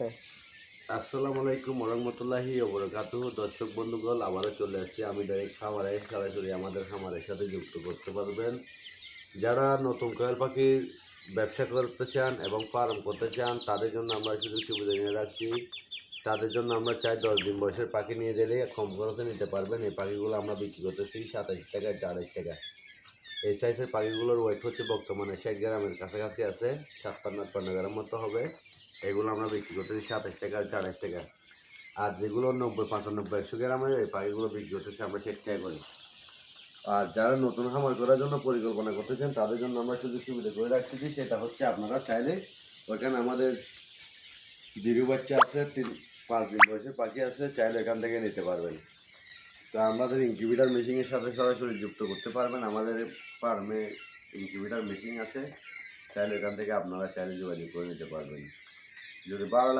আসসালামু আলাইকুম রহমতুল্লাহি ওবরাকাতু দর্শক বন্ধুগণ, আবারও চলে আসছি আমি ডাইরেক্ট খামারে। সরাসরি আমাদের খামারের সাথে যুক্ত করতে পারবেন। যারা নতুন কোয়েল পাখির ব্যবসা করতে চান এবং ফার্ম করতে চান, তাদের জন্য আমরা সুযোগ সুবিধা নিয়ে রাখছি। তাদের জন্য আমরা চাই দশ দিন বয়সের পাখি নিয়ে গেলে কম খরচে নিতে পারবেন। এই পাখিগুলো আমরা বিক্রি করতেছি সাতাশ টাকা আড়াইশ টাকা। এই সাইজের পাখিগুলোর ওয়েট হচ্ছে বর্তমানে ষাট গ্রামের কাছাকাছি আছে সাতপান্ন আটপান্ন গ্রাম মতো হবে। এগুলো আমরা বিক্রি করতেছি সাতাশ টাকা আর টাকা। আর যেগুলো নব্বই, পঁচানব্বই, একশো গ্রামের এই পাখিগুলো বিক্রি করতেছি আমরা ষাট টাকা করি। আর যারা নতুন খামার করার জন্য পরিকল্পনা করতেছেন, তাদের জন্য আমরা সুযোগ সুবিধা করে রাখছি যে সেটা হচ্ছে আপনারা চাইলে ওইখানে আমাদের জিরো বাচ্চা আছে, তিন, পাঁচ দিন বয়সের পাখি আছে, চাইলে এখান থেকে নিতে পারবেন। তো আমাদের ইনকিউবেটার মেশিনের সাথে সরাসরি যুক্ত করতে পারবেন। আমাদের ফার্মে ইনকিউবেটার মেশিন আছে, চাইলে এখান থেকে আপনারা চাইলে যোগাযোগ করে নিতে পারবেন। 有的吧